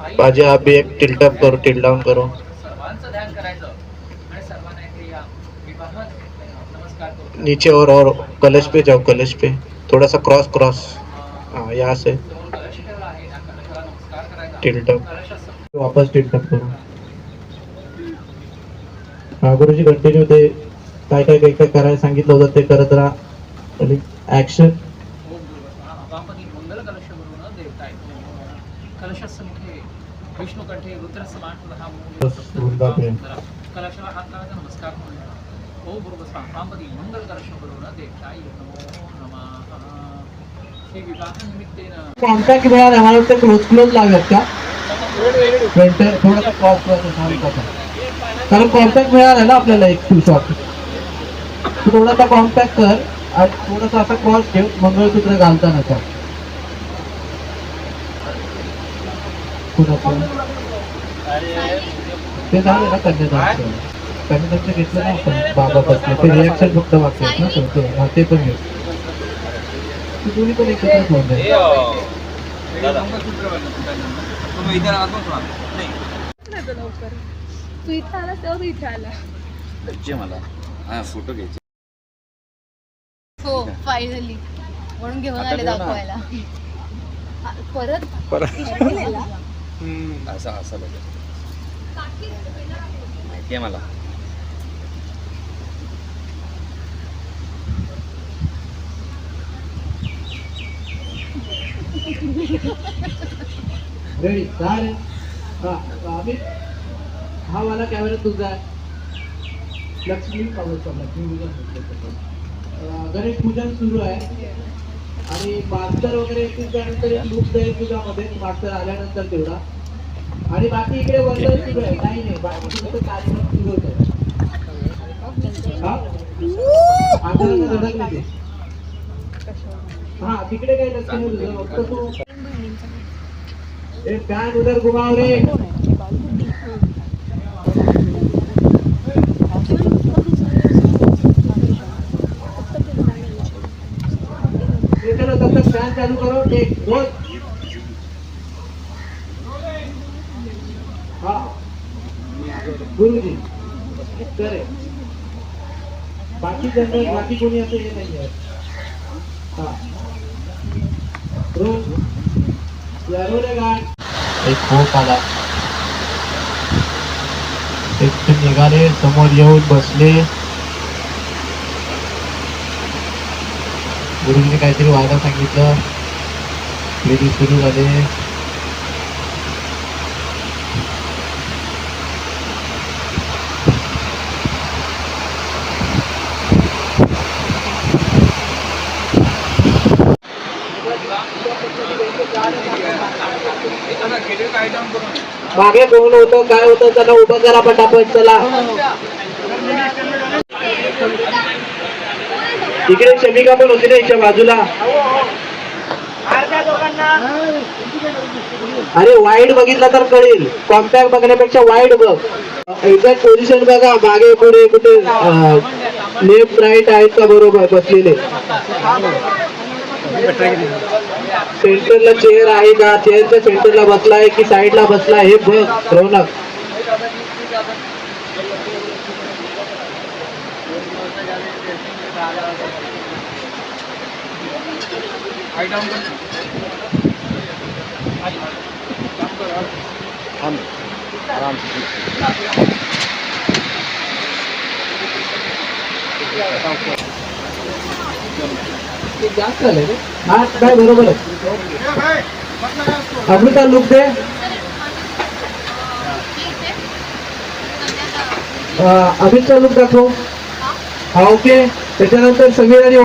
आई बाजी आप भी एक टिल्टअप करो टिल डाउन करो. नीचे और और कलश पे जाओ कलश पे. थोड़ा सा क्रॉस क्रॉस हाँ यहाँ से. दोन टिल्टअप वापस टिल्टअप करो. हा गुरुजी कंटिन्यू ते. काय काय काय काय करायला सांगितलं होतं ते करत राहा ॲक्शन ओम गुरुवस्वा वामपदी मंगल कलश गुरुन देवताय कलशासमुखे विष्णुकंठे. कलशाला हात लावायचा नमस्कार मंगल कलश देवताय नमो नमः. हे क्लोज क्लोज का? क्रॉस कारण कॉन्टॅक्ट मिळाला ना आपल्याला एक थोडासा कॉन्टॅक्ट कर आणि थोडासा असा क्रॉस ठेव मंगळसूत्र घालतानाचा कुणाचं ते झालं ना कन्यादानचं. कन्यादानचं घेतलं ना आपण बाबा बसले ते रिॲक्शन फक्त आहेत ना ते- ते हा, ते पण घे. तू दोन्ही पण एकत्र तर लवकर तू इथं आला तेव्हा तू इथे आला. मला. हा फोटो घ्यायचे. हो फायनली म्हणून घेऊन आले. दाखवायला. परत? गेलेला? असं असं बघा. माहिती आहे मला? रेडी चालेल हा अमित हा वाला कॅमेरा तुझा आहे. लक्ष्मी पावसा लक्ष्मी पूजन गणेश पूजन सुरू आहे. आणि मास्तर वगैरे येतील त्यानंतर एक लूक जाईल तुझ्यामध्ये मास्तर आल्यानंतर तेवढा. आणि बाकी इकडे वर्तन नाही नाही बाकी तुमचं कार्यक्रम सुरू होत आहे हा तिकडे काही लक्ष नाही तुझं फक्त तू एक फॅन उधर घुमाव रे ये चलो तब तक फैन चालू करो एक दोन हाँ. गुरु करे बाकी जनरल बाकी कोणी असं हे नाही आहे. हा. एक खोप आला. एक निघाले समोर येऊन बसले. गुरुजीने काहीतरी व्हायला सांगितलं. विधी सुरू झाले. मागे कोण होतं काय होतं त्याला उभं करा पटापट चला. इकडे शमिका पण होती ना इच्या बाजूला? अरे वाईड बघितला तर कळेल. कॉम्पॅक्ट बघण्यापेक्षा वाईड बघ. एक्झॅक्ट पोझिशन बघा मागे पुढे कुठे लेफ्ट राईट आहेत का बरोबर बसलेले? सेंटरला चेअर आहे का? चेअरच्या सेंटरला बसलाय की साईडला बसलाय हे बघ रौनक. आराम जास्त झालंय हा काय बरोबर आहे अमृता लुक दे अमितचा लुक दाखव. हा ओके त्याच्यानंतर समीर आणि